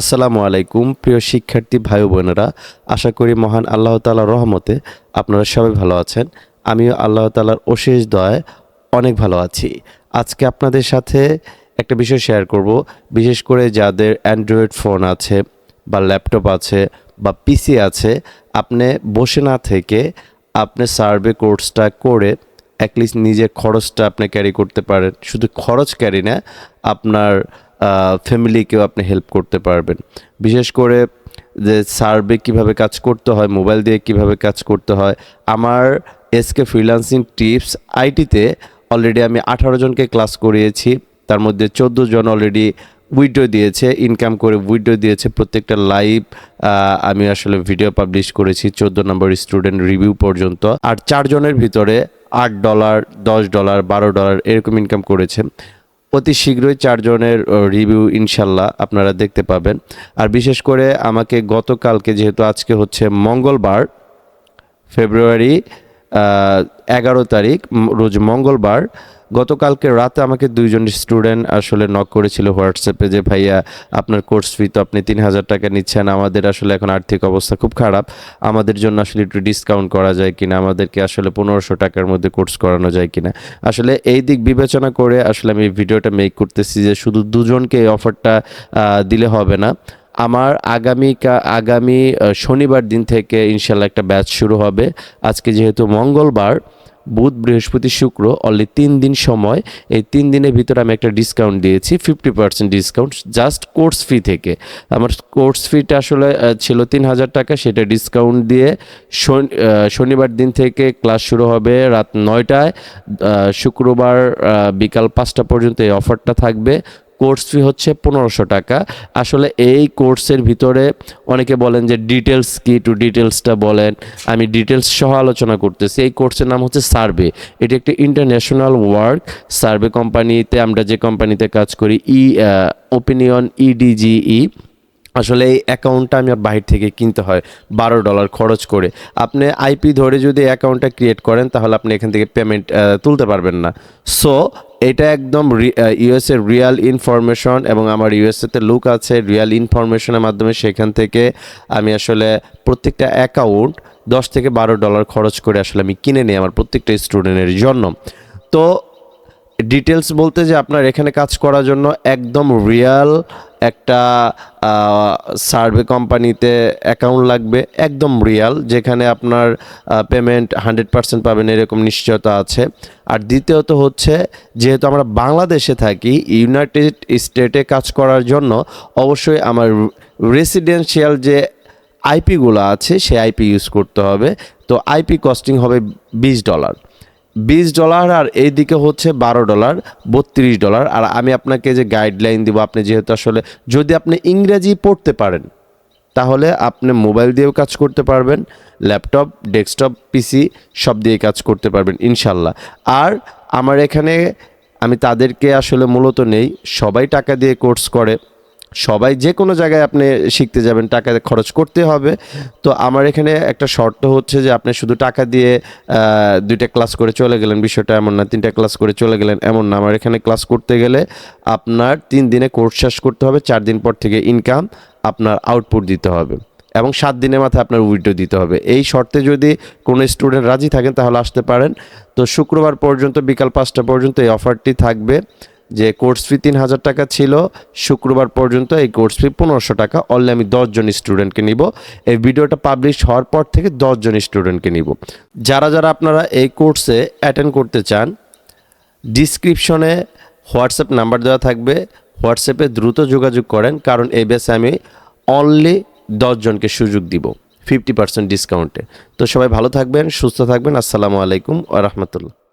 আসসালামু আলাইকুম, প্রিয় শিক্ষার্থী ভাই বোনেরা। আশা করি মহান আল্লাহ তালার রহমতে আপনারা সবাই ভালো আছেন। আমিও আল্লাহ তালার অশেষ দয়ায় অনেক ভালো আছি। আজকে আপনাদের সাথে একটা বিষয় শেয়ার করব। বিশেষ করে যাদের অ্যান্ড্রয়েড ফোন আছে বা ল্যাপটপ আছে বা পিসি আছে, আপনি বসে না থেকে আপনি সার্ভে কোর্সটা করে অ্যাটলিস্ট নিজের খরচটা আপনি ক্যারি করতে পারেন। শুধু খরচ ক্যারি না, আপনার ফ্যামিলিকেও আপনি হেল্প করতে পারবেন। বিশেষ করে যে সার্ভে কীভাবে কাজ করতে হয় মোবাইল দিয়ে কীভাবে কাজ করতে হয়, আমার এসকে ফ্রিল্যান্সিং টিপস আইটিতে অলরেডি আমি আঠারো জনকে ক্লাস করিয়েছি, তার মধ্যে চোদ্দ জন অলরেডি উইডো দিয়েছে ইনকাম করে উইডো দিয়েছে, প্রত্যেকটা লাইভ আমি আসলে ভিডিও পাবলিশ করেছি, চোদ্দ নম্বর স্টুডেন্ট রিভিউ পর্যন্ত। আর চারজনের ভিতরে আট ডলার দশ ডলার বারো ডলার এরকম ইনকাম করেছে। অতি শীঘ্রই চারজনের রিভিউ ইনশাল্লাহ আপনারা দেখতে পাবেন। আর বিশেষ করে আমাকে গতকালকে যেহেতু আজকে হচ্ছে মঙ্গলবার, ফেব্রুয়ারি এগারো তারিখ রোজ মঙ্গলবার গতকালকে রাতে আমাকে দুইজন স্টুডেন্ট আসলে নক করেছিল হোয়াটসঅ্যাপে যে, ভাইয়া, আপনার কোর্স ফি তো আপনি তিন হাজার টাকা নিচ্ছেন, আমাদের আসলে এখন আর্থিক অবস্থা খুব খারাপ। আমাদের জন্য আসলে একটু ডিসকাউন্ট করা যায় কিনা? আমাদেরকে আসলে পনেরোশো টাকার মধ্যে কোর্স করানো যায় কিনা? আসলে এই দিক বিবেচনা করে আসলে আমি ভিডিওটা মেক করতেছি যে, শুধু দুজনকে এই অফারটা দিলে হবে না। আমার আগামী আগামী শনিবার দিন থেকে ইনশাল্লাহ একটা ব্যাচ শুরু হবে। আজকে যেহেতু মঙ্গলবার বুধ, বৃহস্পতি, শুক্র অনলি তিন দিন সময়। এই তিন দিনের ভিতরে আমি একটা ডিসকাউন্ট দিয়েছি fifty percent discount just course fee থেকে। আমার কোর্স ফিটা আসলে ছিল তিন হাজার টাকা, সেটা ডিসকাউন্ট দিয়ে শনিবার দিন থেকে ক্লাস শুরু হবে রাত নয়টায়। শুক্রবার বিকাল পাঁচটা পর্যন্ত এই অফারটা থাকবে। কোর্স ফি হচ্ছে পনেরোশো টাকা। আসলে এই কোর্সের ভিতরে অনেকে বলেন যে ডিটেলস কি টু ডিটেলসটা বলেন। আমি ডিটেলস সহ আলোচনা করতেছি। এই কোর্সের নাম হচ্ছে সার্ভে। এটি একটি ইন্টারন্যাশনাল ওয়ার্ক সার্ভে কোম্পানিতে আমরা যে কোম্পানিতে কাজ করি, ই ওপিনিয়ন ইডিজিই আসলে এই অ্যাকাউন্টটা আমি আর বাহির থেকে কিনতে হয় বারো ডলার খরচ করে। আপনি আইপি ধরে যদি অ্যাকাউন্টটা ক্রিয়েট করেন, তাহলে আপনি এখান থেকে পেমেন্ট তুলতে পারবেন না। সো এটা একদম ইউএস এর রিয়াল ইনফরমেশন এবং আমার ইউএসএতে লুক আছে রিয়াল ইনফরমেশনের মাধ্যমে সেখান থেকে আমি আসলে প্রত্যেকটা অ্যাকাউন্ট দশ থেকে বারো ডলার খরচ করে আসলে আমি কিনে নিই আমার প্রত্যেকটা স্টুডেন্টের জন্য। তো ডিটেলস বলতে যে আপনার এখানে কাজ করার জন্য একদম রিয়াল একটা সার্ভে কোম্পানিতে অ্যাকাউন্ট লাগবে, একদম রিয়াল যেখানে আপনার পেমেন্ট হান্ড্রেড পার্সেন্ট পাবেন, এরকম নিশ্চয়তা আছে। আর দ্বিতীয়ত হচ্ছে, যেহেতু আমরা বাংলাদেশে থাকি ইউনাইটেড স্টেটে কাজ করার জন্য অবশ্যই আমার রেসিডেন্সিয়াল যে আইপিগুলো আছে, সে আইপি ইউজ করতে হবে। তো আইপি কস্টিং হবে বিশ ডলার বিশ ডলার আর এই দিকে হচ্ছে বারো ডলার, বত্রিশ ডলার। আর আমি আপনাকে যে গাইডলাইন দিব, আপনি যেহেতু আসলে যদি আপনি ইংরেজি পড়তে পারেন, তাহলে আপনি মোবাইল দিয়েও কাজ করতে পারবেন, ল্যাপটপ, ডেস্কটপ, পিসি সব দিয়ে কাজ করতে পারবেন, ইনশাল্লাহ। আর আমার এখানে আমি তাদেরকে আসলে মূলত নেই, সবাই টাকা দিয়ে কোর্স করে। সবাই যে কোনো জায়গায় আপনি শিখতে যাবেন, টাকা খরচ করতে হবে। তো আমার এখানে একটা শর্ত হচ্ছে যে আপনি শুধু টাকা দিয়ে দুইটা ক্লাস করে চলে গেলেন, বিষয়টা এমন না, তিনটা ক্লাস করে চলে গেলেন এমন না। আমার এখানে ক্লাস করতে গেলে আপনার তিন দিনে কোর্স শেষ করতে হবে, চার দিন পর থেকে ইনকাম আপনার আউটপুট দিতে হবে এবং সাত দিনের মাথায় আপনার উইডো দিতে হবে। এই শর্তে যদি কোনো স্টুডেন্ট রাজি থাকেন, তাহলে আসতে পারেন। তো শুক্রবার পর্যন্ত, বিকাল পাঁচটা পর্যন্ত এই অফারটি থাকবে। যে কোর্স ফি তিন হাজার টাকা ছিল, শুক্রবার পর্যন্ত এই কোর্স ফি পনেরোশো টাকা। অনলি আমি দশজন স্টুডেন্টকে নিব। এই ভিডিওটা পাবলিশ হওয়ার পর থেকে দশজন স্টুডেন্টকে নিব। যারা যারা আপনারা এই কোর্সে অ্যাটেন্ড করতে চান ডিসক্রিপশনে হোয়াটসঅ্যাপ নাম্বার দেওয়া থাকবে। হোয়াটসঅ্যাপে দ্রুত যোগাযোগ করেন, কারণ এই বেসে আমি অনলি দশজনকে সুযোগ দিব ফিফটি পার্সেন্ট ডিসকাউন্টে তো সবাই ভালো থাকবেন, সুস্থ থাকবেন। আসসালামু আলাইকুম আ রহমতুল্লাহ।